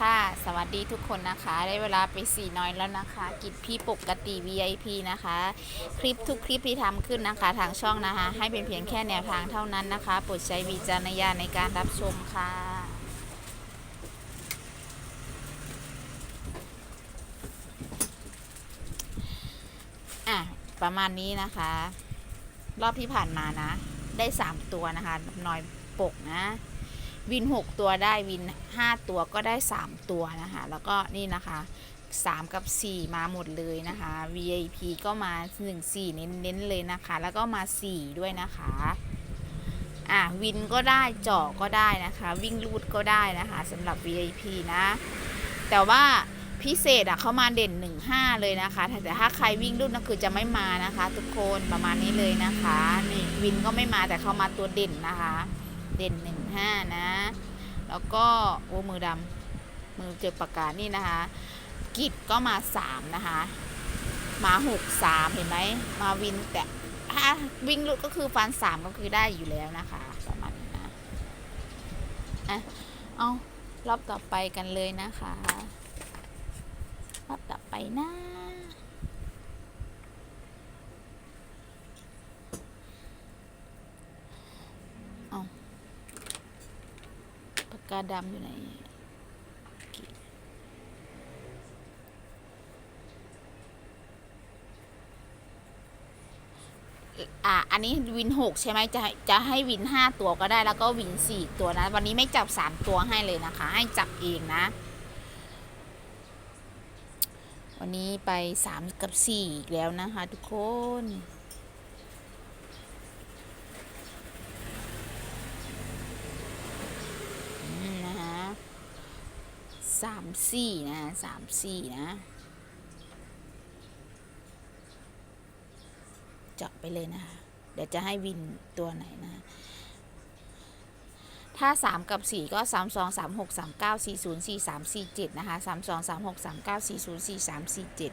ค่ะ สวัสดีทุกคนนะคะ ได้เวลาไปสี่น้อยแล้วนะคะ กิจพี่ปกติ VIP นะคะ คลิปทุกคลิปที่ทำขึ้นนะคะ ทางช่องนะคะ ให้เป็นเพียงแค่แนวทางเท่านั้นนะคะโปรดใช้วิจารณญาณในการรับชมค่ะ อะ ประมาณนี้นะคะ รอบที่ผ่านมานะ ได้ 3 ตัวนะคะ น้อยปกนะ วิน 6 ตัวได้วิน 5 ตัวก็ได้ 3 ตัวนะคะ แล้วก็นี่นะคะ 3 กับ 4 มาหมดเลยนะคะ VIP ก็มา 1 4 เน้นๆเลยนะคะ แล้วก็มา 4 ด้วยนะคะอะวินก็ได้เจาะก็ได้นะคะ วิ่งลูดก็ได้นะคะสำหรับ VIP นะ แต่ว่าพิเศษอะเขามาเด่น 1-5 เลยนะคะ แต่ถ้าใครวิ่งรุ่นก็คือจะไม่มานะคะ ทุกคนประมาณนี้เลยนะคะนี่วินก็ไม่มาแต่เขามาตัวเด่นนะคะ เด่น1-5นะ แล้วก็โอ้มือดำมือเจอปากกานี่นะคะ กิจก็มา3นะคะ มา6 3เห็นไหมมาวินแต่ถ้าวิ่งลุดก็คือฟัน3ก็คือได้อยู่แล้วนะคะประมาณนี้นะอะเอารอบต่อไปกันเลยนะคะ รอบต่อไปนะ เอาปา กาดำอยู่ไหนอะอันนี้วินหกใช่ไหมจะจะให้วินห้าตัวก็ได้แล้วก็วินสี่ตัวนะ วันนี้ไม่จับสามตัวให้เลยนะคะ ให้จับเองนะ วันนี้ไปสามกับสี่อีกแล้วนะคะทุกคน อืมนะคะ สามสี่นะสามสี่นะเจาะไปเลยนะคะเดี๋ยวจะให้วินตัวไหนนะ ถ้า 3 กับ 4 ก็ 3 2 3 6 3 9 4 0 4 3 4 7 นะคะ 3 2 3 6 3 9 4 0 4 3 4 7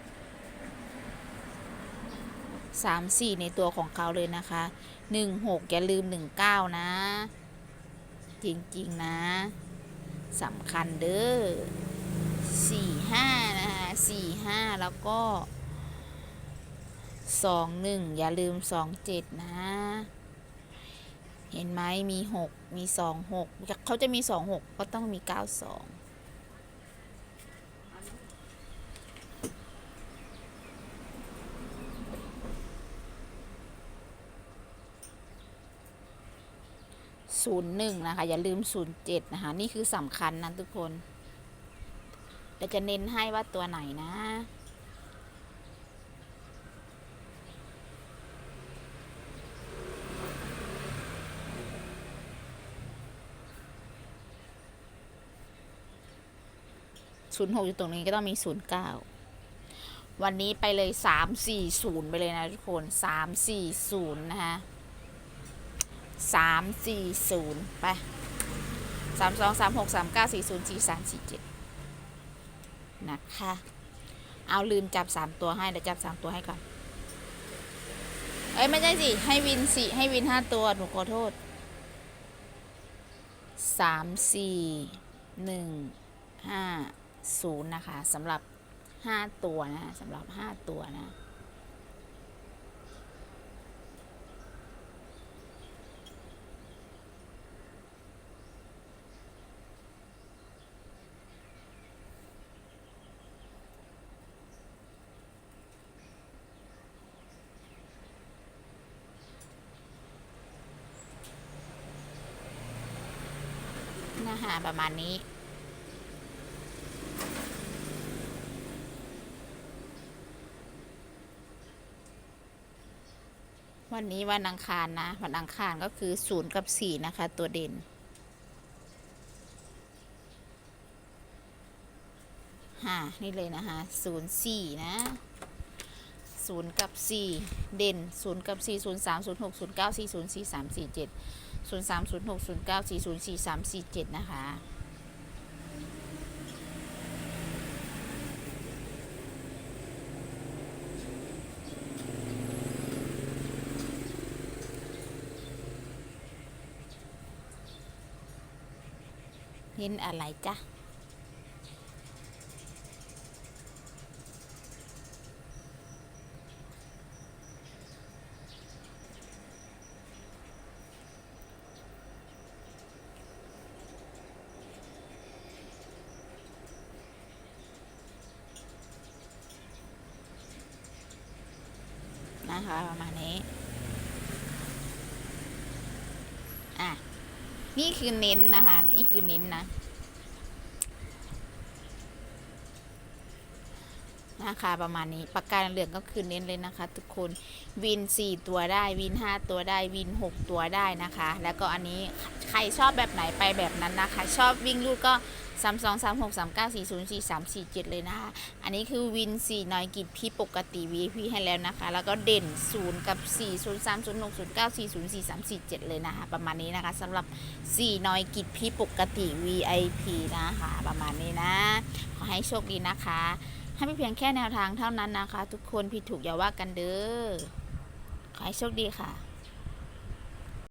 3 4 ในตัวของเขาเลยนะคะ 1 6 อย่าลืม 19 นะ จริง ๆ นะ สำคัญเด้อสี่ห้านะคะสี่ห้าแล้วก็สองหนึ่งอย่าลืมสองเจ็ดนะ เห็นไหมมีหกมีสองหกเขาจะมีสองหกก็ต้องมีเก้าสอง ศูนย์หนึ่งนะคะ อย่าลืมศูนย์เจ็ดนะคะ นี่คือสำคัญนะทุกคนเดี๋ยวจะเน้นให้ว่าตัวไหนนะศูนย์หกอยู่ตรงนี้ก็ต้องมีศูนย์เก้าวันนี้ไปเลยสามสี่ศูนย์ไปเลยนะทุกคนสามสี่ศูนย์นะคะ สามสี่ศูนย์ไปสามสองสามหกสามเก้าสี่ศูนย์สี่สามสี่เจ็ดนะคะ เอาลืมจับสามตัวให้เดี๋ยวจับสามตัวให้ก่อน เอ้ย ไม่ใช่สิ ให้วินสี่ให้วินห้าตัว หนูขอโทษสามสี่หนึ่งห้าศูนย์นะคะสำหรับห้าตัวนะสำหรับห้าตัวนะะประมาณนี้ วันนี้วันอังคารนะ วันอังคารก็คือศูนย์กับสี่นะคะ ตัวเด่นฮะนี่เลยนะคะศูนย์สี่นะ ศูนย์กับสี่เด่นศูนย์กับสี่ศูนย์สามศูนย์หกศูนย์เก้าสี่ศูนย์สี่สามสี่เจ็ดศูนย์สามศูนย์หกศูนย์เก้าสี่ศูนย์สี่สามสี่เจ็ดนะคะเห็นอะไรจ๊ะ นะคะประมาณนี้ อะ นี่คือเน้นนะคะ นี่คือเน้นนะ นะคะประมาณนี้ปากกาเหลืองก็คือเน้นเลยนะคะ ทุกคนวิน 4 ตัวได้วิน 5 ตัวได้วิน 6 ตัวได้นะคะ แล้วก็อันนี้ใครชอบแบบไหนไปแบบนั้นนะคะ ชอบวิ่งรูดก็ 3 2 3 6 3 9 4 0 4 3 4 7 เลยนะคะ อันนี้คือวิน 4 น้อยกิจพี่ปกติ VIP ให้แล้วนะคะ แล้วก็เด่น 0 กับ 4 0 3 0 6 0 9 4 0 4 3 4 7 เลยนะคะ ประมาณนี้นะคะสำหรับ 4 น้อยกิจพี่ปกติ VIP นะคะ ประมาณนี้นะ ขอให้โชคดีนะคะ ให้เป็นเพียงแค่แนวทางเท่านั้นนะคะ ทุกคนผิดถูกอย่าว่ากันเด้อ ขอให้โชคดีค่ะ